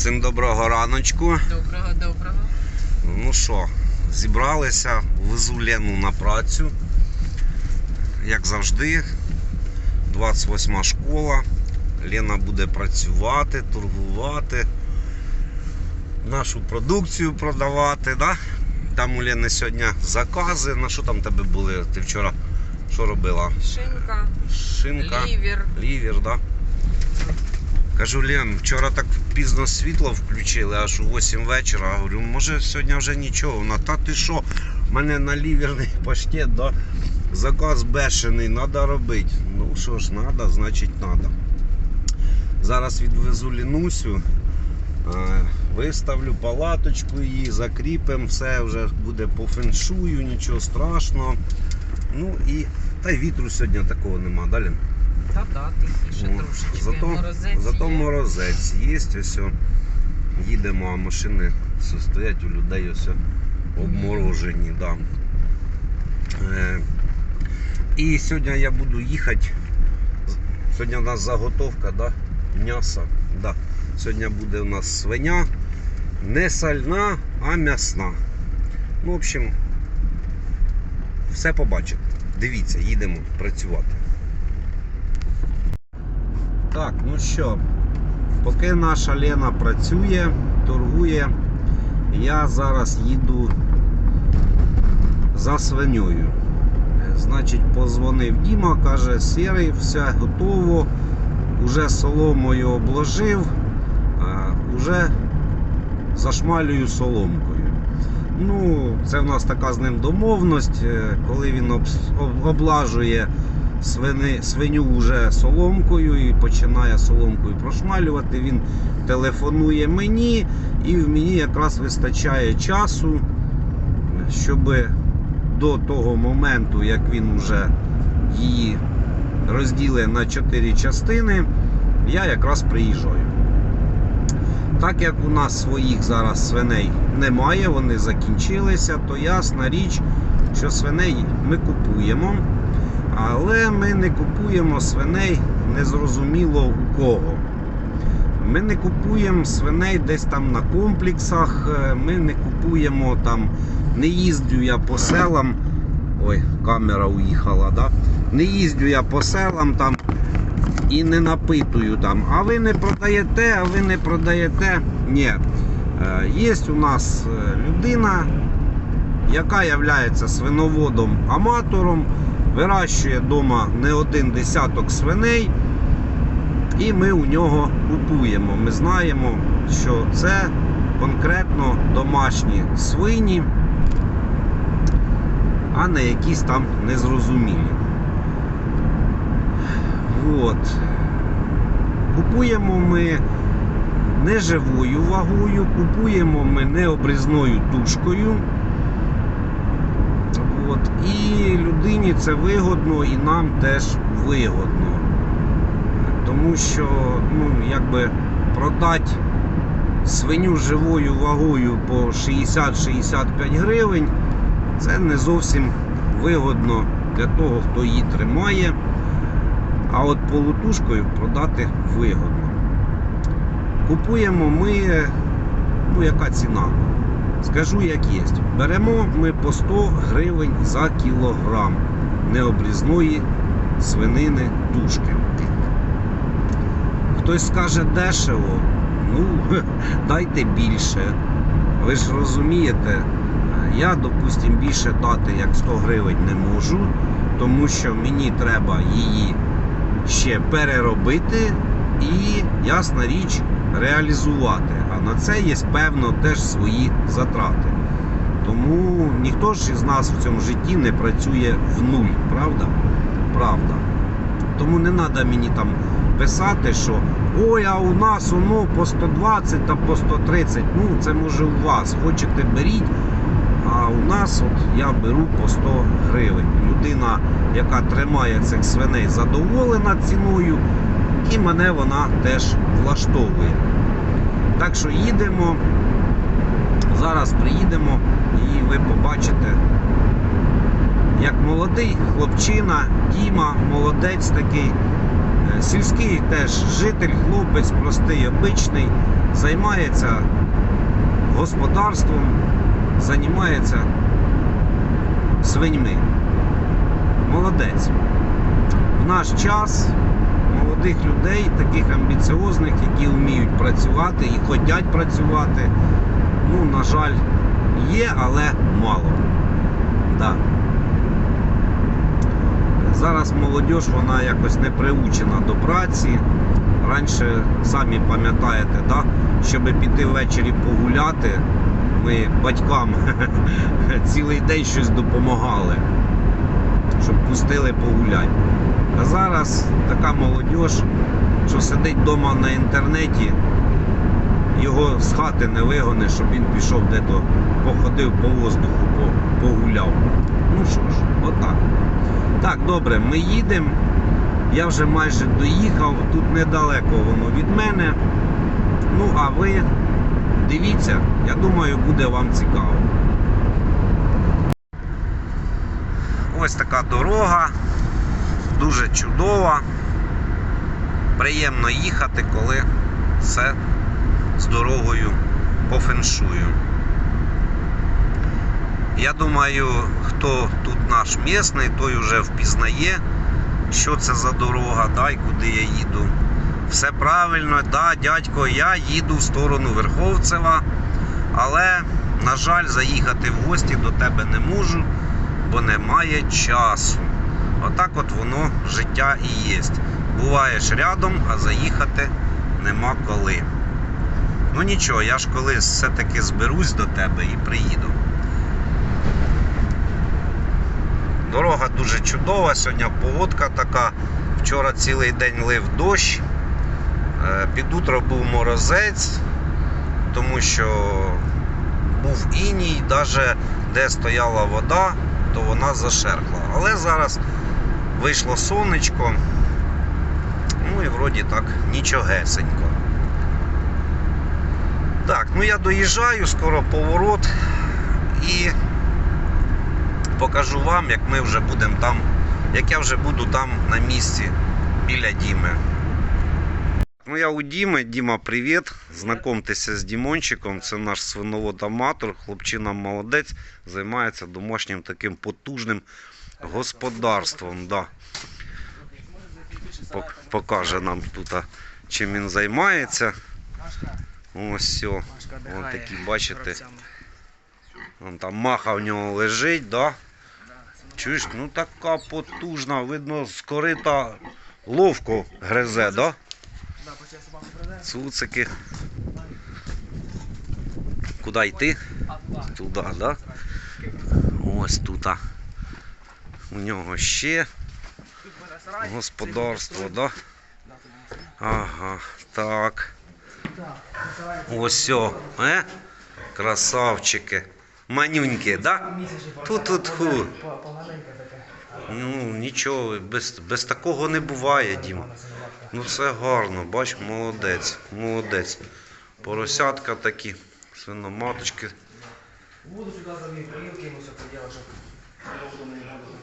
Всім доброго раночку. Доброго, доброго. Ну що, зібралися, везу Лену на працю. Як завжди, 28 школа. Лена буде працювати, торгувати, нашу продукцію продавати. Да? Там у Лени сьогодні закази. На що там тебе були? Ти вчора що робила? Шинка, Шинка, лівер. лівер, да? Кажу, Лен, вчора так пізно світло включили, аж у 8 вечора. Говорю, може сьогодні вже нічого. Вона, та ти що? У мене на ліверний паштет, да? заказ бешений, треба робити. Ну що ж, треба, значить треба. Зараз відвезу Лінусю, е, виставлю палаточку її, закріпимо, все вже буде по феншую, нічого страшного. Ну і та й вітру сьогодні такого нема, далі. Та да, тихіше Ну, трошечки. зато- Морозець Зато є. морозець є, ось о, їдемо, а машини все стоять у людей ось о, обморожені. Да. Е, і сьогодні я буду їхати. Сьогодні у нас заготовка да, м'яса. Да. Сьогодні буде у нас свиня. Не сальна, а м'ясна. Ну, в общем, все побачите. Дивіться, їдемо працювати. Так, ну що, поки наша Лена працює, торгує, я зараз їду за свиньою. Значить, позвонив Діма, каже, сірий, все готово, уже соломою обложив, уже зашмалюю соломкою. Ну, це в нас така з ним домовність, е, коли він облажує свини, свиню вже соломкою і починає соломкою прошмалювати. Він телефонує мені, і в мені якраз вистачає часу, щоб до того моменту, як він вже її розділить на 4 частини, я якраз приїжджаю. Так як у нас своїх зараз свиней немає, вони закінчилися, то ясна річ, що свиней ми купуємо. Але ми не купуємо свиней незрозуміло у кого. Ми не купуємо свиней десь там на комплексах, е, ми не купуємо там, не їздю я по селам. Ой, камера уїхала, да? Не їздю я по селам там і не напитую там. А ви не продаєте, а ви не продаєте. Ні. Е, Є у нас е, людина, яка є свиноводом-аматором, вирощує вдома не один десяток свиней, і ми у нього купуємо. Ми знаємо, що це конкретно домашні свині, а не якісь там незрозумілі. От. Купуємо ми не живою вагою, купуємо ми не обрізною тушкою. І людині це вигодно, і нам теж вигодно. Тому що, ну, якби продати свиню живою вагою по 60-65 гривень, це не зовсім вигодно для того, хто її тримає. А от полутушкою продати вигодно. Купуємо ми, ну яка ціна? Скажу як є. Беремо ми по 100 гривень за кілограм необрізної свинини тушки. Хтось скаже дешево, ну дайте більше. Ви ж розумієте, я, допустим, більше дати як 100 гривень не можу, тому що мені треба її ще переробити і, ясна річ, реалізувати. На це є певно теж свої затрати. Тому ніхто ж із нас в цьому житті не працює в нуль, правда? Правда. Тому не треба мені там писати, що ой, а у нас воно по 120 та по 130. Ну, це може у вас. Хочете беріть. А у нас от я беру по 100 гривень. Людина, яка тримає цих свиней, задоволена ціною, і мене вона теж влаштовує. Так що їдемо. Зараз приїдемо і ви побачите, як молодий хлопчина, Діма, молодець такий, е, сільський теж житель, хлопець, простий, обичний, займається господарством, займається свиньми. Молодець. В наш час молодих людей, таких амбіціозних, які вміють працювати і хочуть працювати, ну, на жаль, є, але мало. Да. Зараз молодь вона якось не приучена до праці. Раніше, самі пам'ятаєте, да? щоб піти ввечері погуляти, ми батькам цілий день щось допомагали, щоб пустили погуляти. А зараз така молодь, що сидить вдома на інтернеті, його з хати не вигониш, щоб він пішов де-то походив по воздуху, погуляв. Ну що ж, отак. Так, добре, ми їдемо. Я вже майже доїхав, тут недалеко воно від мене. Ну, а ви дивіться, я думаю, буде вам цікаво. Ось така дорога, дуже чудова. Приємно їхати, коли все з дорогою по феншую. Я думаю, хто тут наш місний, той вже впізнає, що це за дорога, да, куди я їду. Все правильно, да, дядько, я їду в сторону Верховцева, але, на жаль, заїхати в гості до тебе не можу, бо немає часу. Отак от воно життя і є. Буваєш рядом, а заїхати нема коли. Ну нічого, я ж колись все-таки зберусь до тебе і приїду. Дорога дуже чудова, сьогодні погодка така. Вчора цілий день лив дощ. Е, Під утро був морозець, тому що був іній, навіть де стояла вода, то вона зашерхла. Але зараз вийшло сонечко. Ну і вроді так нічогесенько. Так, ну я доїжджаю, скоро поворот і покажу вам, як ми вже будемо там, як я вже буду там на місці біля Діми. Ну я у Діми. Діма, привіт. Знакомтеся з Дімончиком. Це наш свиновод-аматор, хлопчина молодець, займається домашнім таким потужним господарством. Да. Покаже нам тут, чим він займається. Ось все. Вон такі, бачите, Вон там маха в нього лежить, да? Чуєш, ну така потужна, видно, з корита ловко гризе, да? Цуцики. Куди йти? Туди, да? Ось тут. У нього ще господарство, да? Ага, так. Ось о, е? Красавчики. Манюньки, да? Ту-ту-ту. Ну, нічого, без, без такого не буває, Дім. Ну це гарно, бач, молодець, молодець. Поросятка такі, свиноматочки. Воду сюди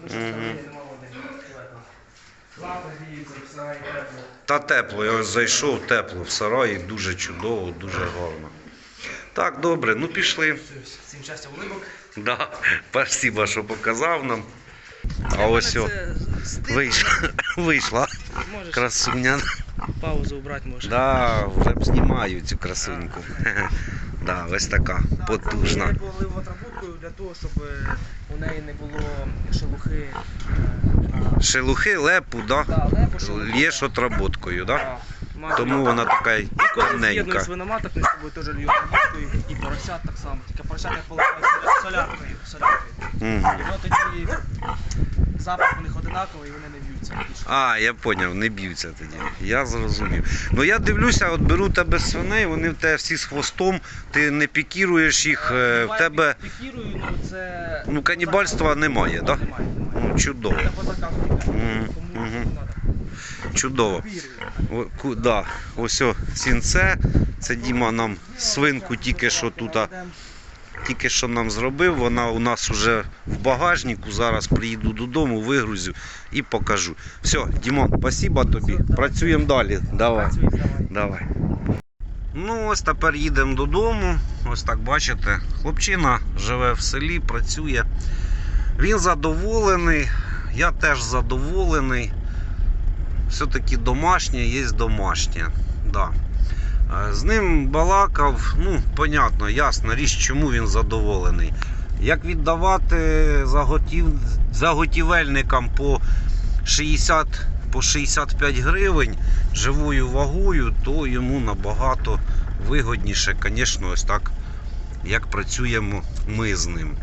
щоб води. Лапи гріються, все, і тепло. Та тепло, я ось зайшов тепло в сараї, дуже чудово, дуже гарно. Так, добре, ну пішли. Всім щастя, улибок. Да, спасибо, що показав нам. А ось о, вийшла, вийшла Можеш красуня. паузу убрати, можеш. Да, вже б знімаю цю красуньку. Да, ось така потужна. Я полив отработкою для того, щоб е, у неї не було шелухи. е, Шелухи, лепу, да? Да, лепу, шелухи, Лєш отработкою, да? Да. Тому вона така й темненька. свиноматок, ми з тобою теж лью отработкою і поросят так само. Тільки поросят я поливаю соляркою. соляркою. Мгм. І воно тоді запах у них одинаковий і вони не б'ються. А, я зрозумів, не б'ються тоді. Я зрозумів. Ну я дивлюся, от беру тебе свиней, вони в тебе всі з хвостом, ти не пікіруєш їх, е, в Буває, тебе пікірую, ну це. ну, канібальства немає, так? Да? Немає, немає. Ну, чудово. Я по заказу пікаю. Мгм. Чудово. Пікірую. О, ку- да. Ось о, сінце. Це Діма нам свинку тільки що тут, а, тільки що нам зробив. Вона у нас вже в багажнику. Зараз приїду додому, вигрузю і покажу. Все, Дімон, спасибо тобі. Все. Працюємо далі. Давай. Працюй, давай. Давай. Ну, ось тепер їдемо додому. Ось так бачите, хлопчина живе в селі, працює. Він задоволений, я теж задоволений. Все-таки домашнє є домашнє. Да. Е, З ним балакав, ну, понятно, ясна річ, чому він задоволений. Як віддавати заготів... заготівельникам по 60 по 65 гривень живою вагою, то йому набагато вигодніше, звісно, ось так, як працюємо ми з ним.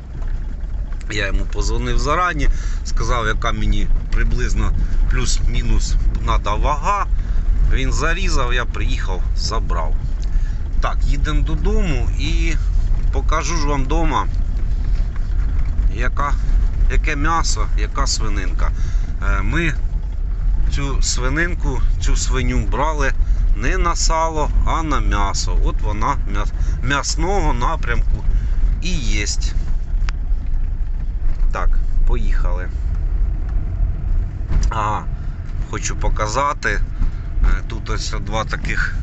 Я йому позвонив зарані, сказав, яка мені приблизно плюс-мінус треба вага. Він зарізав, я приїхав, забрав. Так, їдемо додому і покажу ж вам вдома, яка, яке м'ясо, яка свининка. Е, Ми цю свининку, цю свиню брали не на сало, а на м'ясо. От вона м'яс- м'ясного напрямку і єсть. Так, поїхали. Ага, хочу показати. Е, Тут ось два таких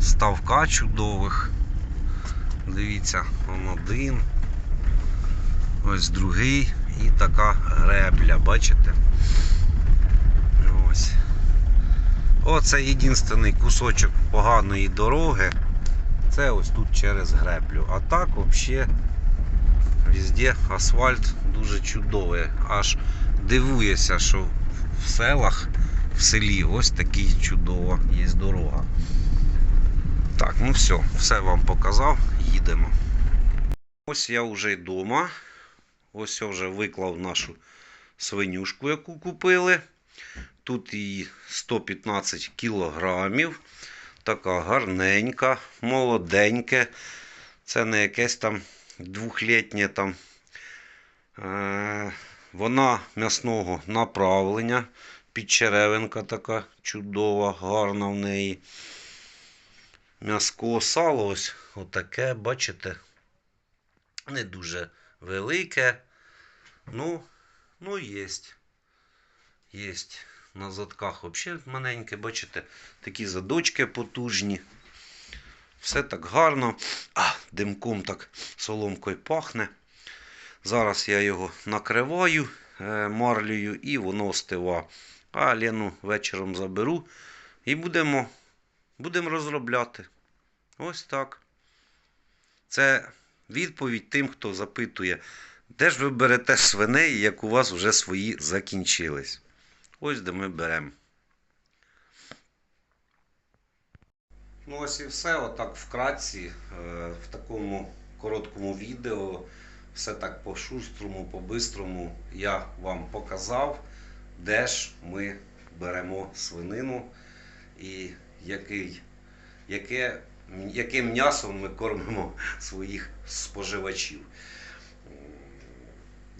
ставка чудових. Дивіться, он один. Ось другий і така гребля, бачите? Ось. Оце єдиний кусочок поганої дороги. Це ось тут через греблю. А так взагалі везде асфальт дуже чудовий. Аж дивуєшся, що в селах, в селі ось такий чудова є дорога. Так, ну все, все вам показав, їдемо. Ось я вже вдома. Ось я вже виклав нашу свинюшку, яку купили. Тут її 115 кілограмів. Така гарненька, молоденьке. Це не якесь там двохлітнє там. Е, вона м'ясного направлення. Підчеревинка така чудова, гарна в неї. М'яско сало ось отаке, бачите? Не дуже велике. Ну, ну єсть. Єсть. На задках взагалі маленьке, бачите, такі задочки потужні. Все так гарно. А, димком так соломкою пахне. Зараз я його накриваю е, марлею і воно остива. А Лену вечором заберу і будемо, будемо розробляти. Ось так. Це відповідь тим, хто запитує, де ж ви берете свиней, як у вас вже свої закінчились. Ось де ми беремо. Ну ось і все. Отак вкратці, е, в такому короткому відео. Все так по-шустрому, по-бистрому я вам показав, де ж ми беремо свинину і який, яке, яким м'ясом ми кормимо своїх споживачів.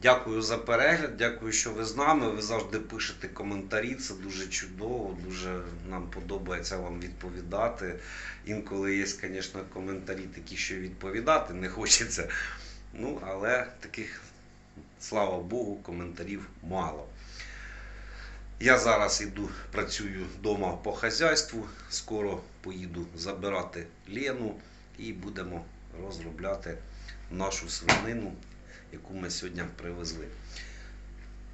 Дякую за перегляд, дякую, що ви з нами. Ви завжди пишете коментарі. Це дуже чудово, дуже нам подобається вам відповідати. Інколи є, звісно, коментарі такі, що відповідати не хочеться. Ну, але таких, слава Богу, коментарів мало. Я зараз іду, працюю вдома по хазяйству. Скоро поїду забирати Лену і будемо розробляти нашу свинину, яку ми сьогодні привезли.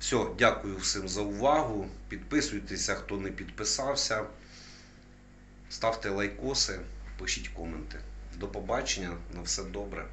Все, дякую всім за увагу. Підписуйтеся, хто не підписався. Ставте лайкоси, пишіть коменти. До побачення, на все добре.